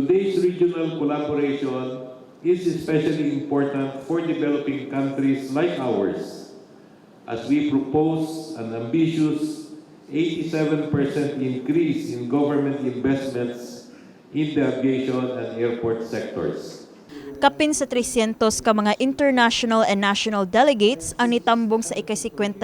Today's regional collaboration is especially important for developing countries like ours as we propose an ambitious 87% increase in government investments in the aviation and airport sectors. Kapin sa 300 ka mga international and national delegates ang nitambong sa ika-59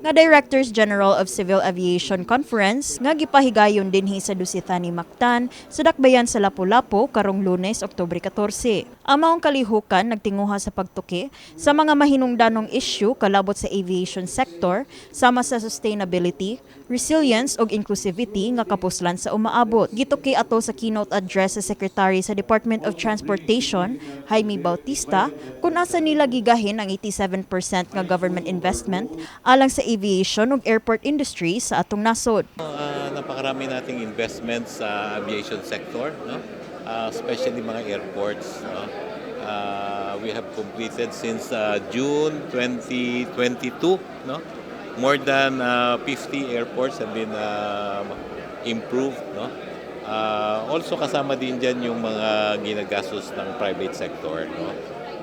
nga Directors General of Civil Aviation Conference nga gipahigayon dinhi sa Dusita ni Mactan sa Dakbayan sa Lapu-Lapu karong Lunes, Oktubre 14. Ang maong kalihukan nagtinguha sa pagtuki sa mga mahinungdanong issue kalabot sa aviation sector sama sa sustainability, resilience ug inclusivity nga kapuslan sa umaabot. Gituki ato sa keynote address sa Secretary sa Department of Transportation, Jaime Bautista, kung asa nila gigahin ang 87% nga government investment alang sa aviation ug airport industry sa atong nasod. Uh, napakarami nating investments sa aviation sector, no? Uh, especially mga airports. No? Uh, we have completed since uh, June 2022, no? more than uh, 50 airports have been uh, improved. No? Uh, also kasama din dyan yung mga ginagastos ng private sector. No?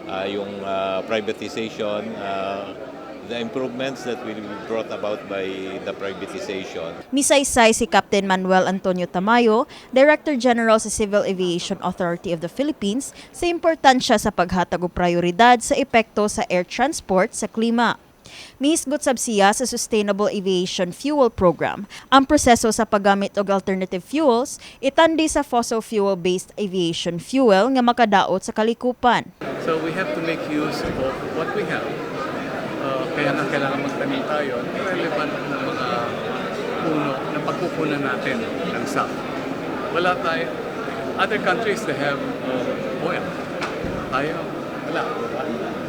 Uh, yung uh, privatization, uh, the improvements that will be brought about by the privatization Misaysay si Captain Manuel Antonio Tamayo, Director General sa Civil Aviation Authority of the Philippines, sa importansya sa paghatag og prioridad sa epekto sa air transport sa klima. Mihisgot sab siya sa Sustainable Aviation Fuel Program. Ang proseso sa paggamit og alternative fuels itandi sa fossil fuel-based aviation fuel nga makadaot sa kalikupan. So we have to make use of what we have. Uh, kaya na kailangan magtanim tayo ng relevant na mga puno na pagkukunan natin ng SAF. Wala tayo. Other countries, they have uh, oil. Tayo, wala.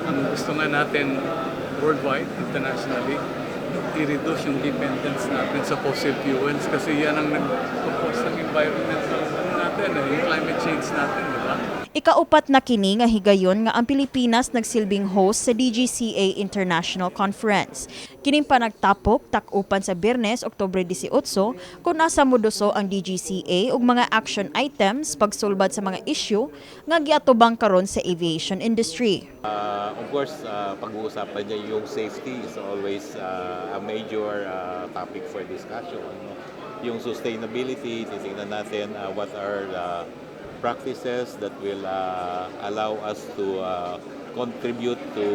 Ang gusto nga natin worldwide, internationally, i-reduce yung dependence natin sa fossil fuels kasi yan ang nag-cause ng environmental natin, eh, yung climate change natin, di ba? Ikaupat na kini nga higayon nga ang Pilipinas nagsilbing host sa DGCA International Conference. Kining pa nagtapok takupan sa Biyernes, Oktubre 18, kung nasa moduso ang DGCA ug mga action items pagsulbad sa mga issue nga giatubang karon sa aviation industry. Uh, of course, uh, pag-uusapan niya yung safety is always uh, a major uh, topic for discussion. Yung sustainability, titingnan natin uh, what are the practices that will uh, allow us to uh, contribute to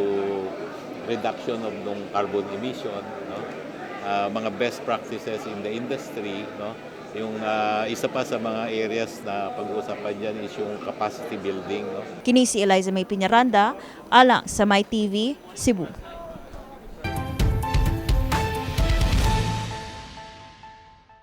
reduction of nung carbon emission. No? Uh, mga best practices in the industry. No? Yung uh, isa pa sa mga areas na pag-uusapan dyan is yung capacity building. No? Kini si Eliza May Piñaranda, alang sa My TV, Cebu.